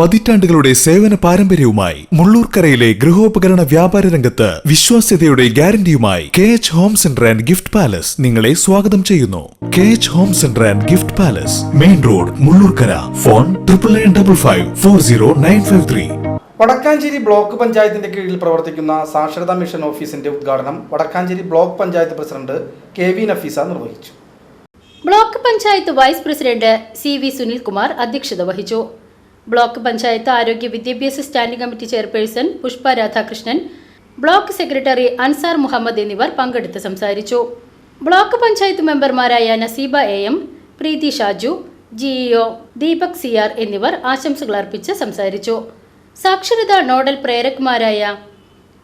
പതിറ്റാണ്ടുകളുടെ സേവന പാരമ്പര്യവുമായി മുള്ളൂർക്കരയിലെ ഗൃഹോപകരണ വ്യാപാര രംഗത്ത് വിശ്വാസ്യതയുടെ ഗ്യാരണ്ടിയുമായി K H home centre and gift palace നിങ്ങളെ സ്വാഗതം ചെയ്യുന്നു. K H home centre and gift palace main road Mullurkara. Phone triple nine double five four zero nine five three. Vadakkanchery block പഞ്ചായത്തിന്റെ കീഴിൽ പ്രവർത്തിക്കുന്ന സാക്ഷരതാ മിഷൻ ഓഫീസിന്റെ ഉദ്ഘാടനം Vadakkanchery block panchayat president K V Nafeesa നിർവഹിച്ചു. Block panchayat vice president C V Sunilkumar അധ്യക്ഷത വഹിച്ചു. Block panchayat ആരോഗ്യ വിദ്യാഭ്യാസ standing committee chairperson Pushpa Radhakrishnan block secretary Ansar Muhammad എന്നിവർ പങ്കെടുത്ത് സംസാരിച്ചു. ബ്ലോക്ക് പഞ്ചായത്ത് മെമ്പർമാരായ Naseeba A M Preethi Shaju GEO Deepak C R എന്നിവർ ആശംസകൾ അർപ്പിച്ച് സംസാരിച്ചു. സാക്ഷരതാ nodal പ്രേരക്മാരായ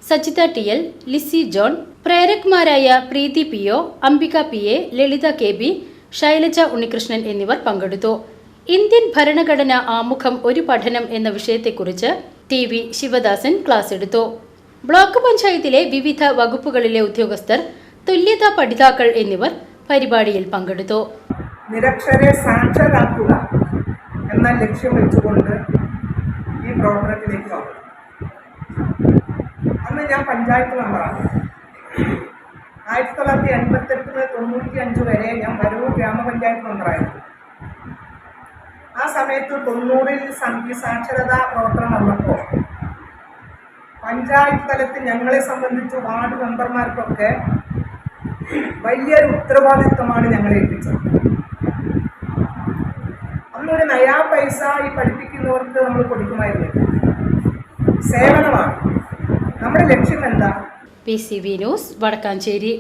Sajitha T L Lissy John പ്രേരക്മാരായ Preethi P O Ambika P A Lalitha K B Shailaja Unnikrishnan എന്നിവർ പങ്കെടുത്തു. ഇന്ത്യൻ ഭരണഘടന ആമുഖം ഒരു പഠനം എന്ന വിഷയത്തെക്കുറിച്ച് ടി വി ശിവദാസൻ ക്ലാസ് എടുത്തു. ബ്ലോക്ക് പഞ്ചായത്തിലെ വിവിധ വകുപ്പുകളിലെ ഉദ്യോഗസ്ഥർ തുല്യതാ പഠിതാക്കൾ എന്നിവർ പരിപാടിയിൽ പങ്കെടുത്തു. നിരക്ഷരെ സാക്ഷരാക്കുക എന്ന ലക്ഷ്യം വെച്ചുകൊണ്ട് ഈ പ്രവർത്തനത്തിലേക്ക് അന്ന് ഞാൻ പഞ്ചായത്ത് മെമ്പറാണ്. ആയിരത്തി തൊള്ളായിരത്തി എൺപത്തെട്ട് തൊണ്ണൂറ്റി അഞ്ച് വരെ ഞാൻ വരൂർ ഗ്രാമപഞ്ചായത്ത് മെമ്പറായിരുന്നു. സമയത്ത് തൊണ്ണൂറിൽ സാക്ഷരതാ പ്രവർത്തനം വന്നപ്പോൾ പഞ്ചായത്ത് തലത്തിൽ ഞങ്ങളെ സംബന്ധിച്ച് വാർഡ് മെമ്പർമാർക്കൊക്കെ വലിയൊരു ഉത്തരവാദിത്വമാണ് ഞങ്ങളെ ഏൽപ്പിച്ചത്. അന്നൊരു നയാ പൈസ ഈ പഠിപ്പിക്കുന്നവർക്ക് നമ്മൾ കൊടുക്കുമായിരുന്നു. സേവനമാണ്. നമ്മുടെ ലക്ഷ്യം എന്താ? P C V news Vadakkanchery.